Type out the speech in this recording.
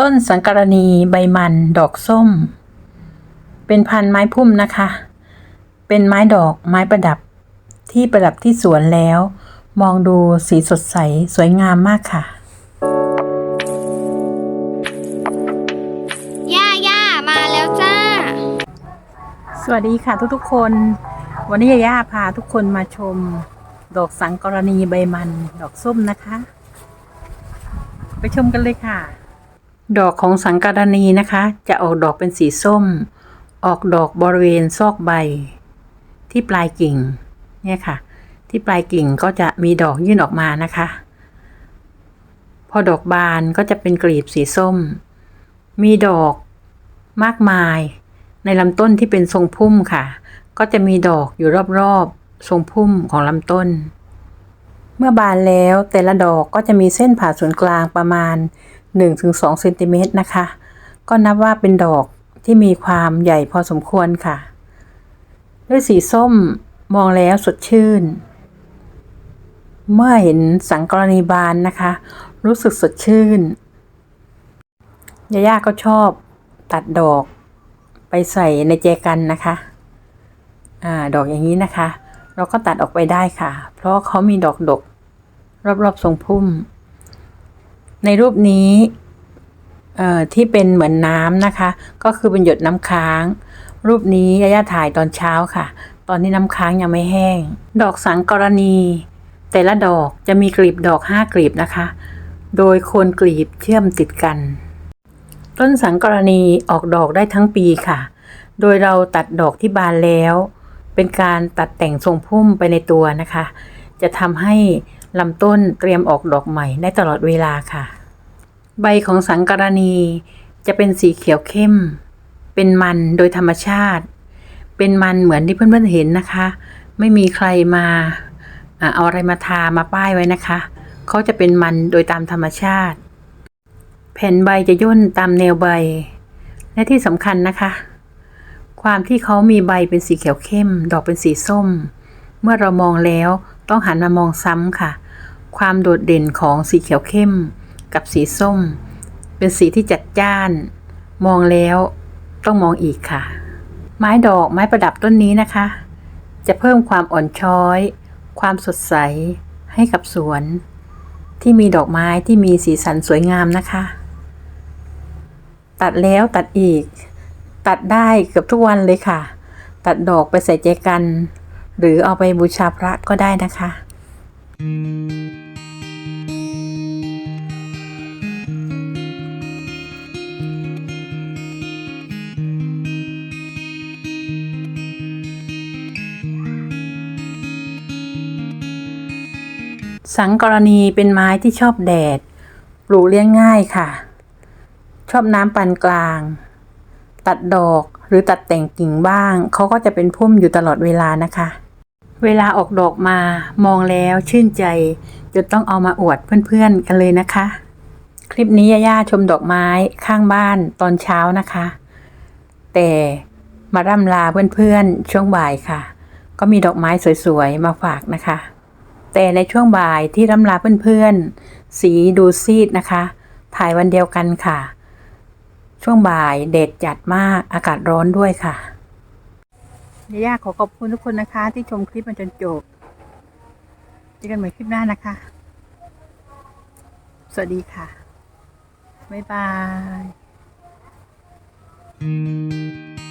ต้นสังกรณีใบมันดอกส้ม เป็นพันธุ์ไม้พุ่มนะคะ เป็นไม้ดอกไม้ประดับที่ประดับที่สวนแล้ว มองดูสีสดใสสวยงามมากค่ะ ย่าย่ามาแล้วจ้า สวัสดีค่ะทุกๆคน วันนี้ยาย่าพาทุกคนมาชม ดอกสังกรณีใบมันดอกส้มนะคะ ไปชมกันเลยค่ะ ดอกของสังการณีนะคะ จะออกดอกเป็นสีส้ม ออกดอกบริเวณซอกใบ ที่ปลายกิ่งเนี่ยค่ะ ที่ปลายกิ่งก็จะมีดอกยื่นออกมานะคะ พอดอกบานก็จะเป็นกลีบสีส้ม มีดอกมากมาย ในลำต้นที่เป็นทรงพุ่มค่ะ ก็จะมีดอกอยู่รอบๆทรงพุ่มของลำต้น เมื่อบานแล้วแต่ละดอกก็จะมีเส้นผ่าศูนย์กลางประมาณ 1-2เซนติเมตรนะคะ ก็นับว่าเป็นดอกที่มีความใหญ่พอสมควรค่ะ ด้วยสีส้มมองแล้วสดชื่น เมื่อเห็นสังกรณีบานนะคะ รู้สึกสดชื่นยาย่าก็ชอบตัดดอกไปใส่ในแจกันนะคะอ่าดอกอย่างนี้นะคะ เราก็ตัดออกไปได้ค่ะ เพราะเขามีดอกดก รอบๆทรงพุ่ม ในรูปนี้ที่เป็นเหมือนน้ำนะคะ ก็คือเป็นหยดน้ำค้าง รูปนี้ยาย่าถ่ายตอนเช้าค่ะ ตอนนี้น้ำค้างยังไม่แห้ง ดอกสังกรณี แต่ละดอกจะมีกลีบดอกห้ากลีบนะคะ โดยโคนกลีบเชื่อมติดกัน ต้นสังกรณีออกดอกได้ทั้งปีค่ะ โดยเราตัดดอกที่บานแล้ว เป็นการตัดแต่งทรงพุ่มไปในตัวนะคะ จะทำให้ลำต้นเตรียมออกดอกใหม่ได้ตลอดเวลาค่ะ ใบของสังกรณีจะเป็นสีเขียวเข้ม เป็นมันโดยธรรมชาติ เป็นมันเหมือนที่เพื่อนๆเห็นนะคะ ไม่มีใครมาเอาอะไรมาทามาป้ายไว้นะคะ เขาจะเป็นมันโดยตามธรรมชาติ แผ่นใบจะย่นตามแนวใบ และที่สำคัญนะคะ ความที่เขามีใบเป็นสีเขียวเข้ม ดอกเป็นสีส้ม เมื่อเรามองแล้วต้องหันมามองซ้ำค่ะ ความโดดเด่นของสีเขียวเข้ม กับสีส้ม เป็นสีที่จัดจ้าน มองแล้วต้องมองอีกค่ะ ไม้ดอกไม้ประดับต้นนี้นะคะ จะเพิ่มความอ่อนช้อย ความสดใสให้กับสวน ที่มีดอกไม้ที่มีสีสันสวยงามนะคะ ตัดแล้วตัดอีก ตัดได้เกือบทุกวันเลยค่ะ ตัดดอกไปใส่ใจกัน หรือเอาไปบูชาพระก็ได้นะคะ สังกรณีเป็นไม้ที่ชอบแดด ปลูกเลี้ยงง่ายค่ะ ชอบน้ำปานกลาง ตัดดอกหรือตัดแต่งกิ่งบ้าง เขาก็จะเป็นพุ่มอยู่ตลอดเวลานะคะ เวลาออกดอกมามองแล้วชื่นใจจนต้องเอามาอวดเพื่อนๆกันเลยนะคะ คลิปนี้ย่าชมดอกไม้ข้างบ้านตอนเช้านะคะ แต่มาร่ำลาเพื่อนๆช่วงบ่ายค่ะ ก็มีดอกไม้สวยๆมาฝากนะคะ แต่ในช่วงบ่ายที่ร่ำลาเพื่อนๆ สีดูซีดนะคะ ถ่ายวันเดียวกันค่ะ ช่วงบ่ายเดดจัดมากอากาศร้อนด้วยค่ะย่าขอขอบคุณทุกคนนะคะ ที่ชมคลิปมาจนจบเจอกันใหม่คลิปหน้านะคะ สวัสดีค่ะ บ๊ายบาย